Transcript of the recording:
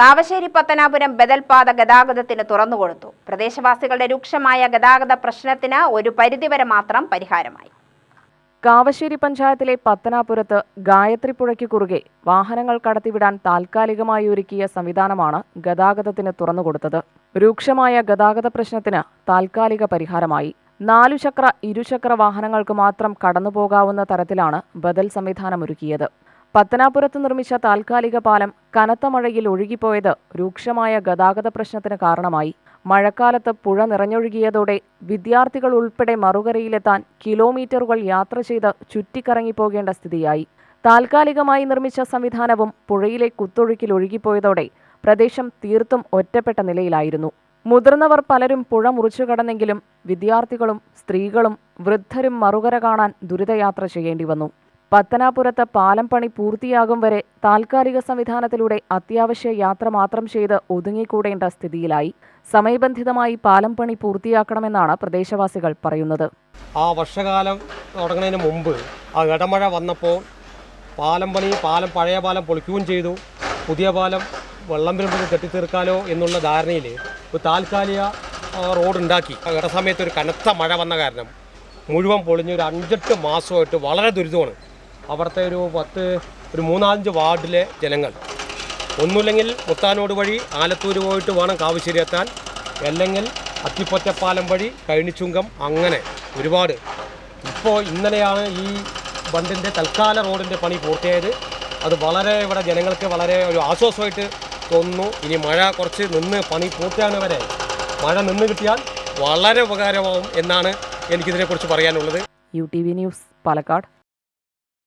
കാവശ്ശേരി പത്തനാപുരം ബദൽപാത ഗതാഗതത്തിന് തുറന്നുകൊടുത്തു പ്രദേശവാസികളുടെ രൂക്ഷമായ ഗതാഗത പ്രശ്നത്തിന് ഒരു പരിധിവരെ മാത്രം പരിഹാരമായി. കാവശ്ശേരി പഞ്ചായത്തിലെ പത്തനാപുരത്ത് ഗായത്രിപ്പുഴയ്ക്ക് കുറുകെ വാഹനങ്ങൾ കടത്തിവിടാൻ താൽക്കാലികമായി ഒരുക്കിയ സംവിധാനമാണ് ഗതാഗതത്തിന് തുറന്നുകൊടുത്തത് രൂക്ഷമായ ഗതാഗത പ്രശ്നത്തിന് താൽക്കാലിക പരിഹാരമായി. നാലുചക്ര ഇരുചക്ര വാഹനങ്ങൾക്ക് മാത്രം കടന്നുപോകാവുന്ന തരത്തിലാണ് ബദൽ സംവിധാനമൊരുക്കിയത്. പത്തനാപുരത്ത് നിർമ്മിച്ച താൽക്കാലിക പാലം കനത്ത മഴയിൽ ഒഴുകിപ്പോയത് രൂക്ഷമായ ഗതാഗത പ്രശ്നത്തിന് കാരണമായി. മഴക്കാലത്ത് പുഴ നിറഞ്ഞൊഴുകിയതോടെ വിദ്യാർത്ഥികൾ ഉൾപ്പെടെ മറുകരയിലെത്താൻ കിലോമീറ്ററുകൾ യാത്ര ചെയ്ത് ചുറ്റിക്കറങ്ങിപ്പോകേണ്ട സ്ഥിതിയായി. താൽക്കാലികമായി നിർമ്മിച്ച സംവിധാനവും പുഴയിലെ കുത്തൊഴുക്കിൽ ഒഴുകിപ്പോയതോടെ പ്രദേശം തീർത്തും ഒറ്റപ്പെട്ട നിലയിലായിരുന്നു. മുതിർന്നവർ പലരും പുഴ മുറിച്ചു കടന്നെങ്കിലും വിദ്യാർത്ഥികളും സ്ത്രീകളും വൃദ്ധരും മറുകര കാണാൻ ദുരിതയാത്ര ചെയ്യേണ്ടി വന്നു. പത്തനാപുരത്ത് പാലം പണി പൂർത്തിയാകും വരെ താൽക്കാലിക സംവിധാനത്തിലൂടെ അത്യാവശ്യ യാത്ര മാത്രം ചെയ്ത് ഒതുങ്ങിക്കൂടേണ്ട സ്ഥിതിയിലായി. സമയബന്ധിതമായി പാലം പണി പൂർത്തിയാക്കണമെന്നാണ് പ്രദേശവാസികൾ പറയുന്നത്. ആ വർഷകാലം തുടങ്ങുന്നതിന് മുമ്പ് ആ ഇടമഴ വന്നപ്പോൾ പാലം പണി പാലം പഴയ പാലം പൊളിക്കുകയും ചെയ്തു. പുതിയ പാലം വെള്ളം വരുമ്പോൾ കെട്ടിത്തീർക്കാലോ എന്നുള്ള ധാരണയിൽ ഒരു താൽക്കാലിക റോഡ് ഉണ്ടാക്കി ഇടസമയത്ത് ഒരു കനത്ത മഴ വന്ന കാരണം മുഴുവൻ പൊളിഞ്ഞ് ഒരു അഞ്ചെട്ട് മാസമായിട്ട് വളരെ ദുരിതമാണ്. അവിടുത്തെ ഒരു പത്ത് ഒരു മൂന്നാലഞ്ച് വാർഡിലെ ജനങ്ങൾ. ഒന്നുമില്ലെങ്കിൽ മുത്താനോട് വഴി ആലത്തൂർ പോയിട്ട് വേണം കാവശ്ശേരി എത്താൻ. അല്ലെങ്കിൽ അത്തിപ്പൊറ്റപ്പാലം വഴി കഴിഞ്ഞിച്ചുങ്കം അങ്ങനെ ഒരുപാട്. ഇപ്പോൾ ഇന്നലെയാണ് ഈ ബണ്ടിന്റെ തൽക്കാല റോഡിന്റെ പണി പൂർത്തിയായത്. അത് വളരെ ഇവിടെ ജനങ്ങൾക്ക് വളരെ ഒരു ആശ്വാസമായിട്ട് തോന്നുന്നു. ഇനി മഴ കുറച്ച് നിന്ന് പണി പൂർത്തിയാകുന്ന വരെ മഴ നിന്ന് കിട്ടിയാൽ വളരെ ഉപകാരമാവും എന്നാണ് എനിക്കിതിനെക്കുറിച്ച് പറയാനുള്ളത്. U T V news Palakkad.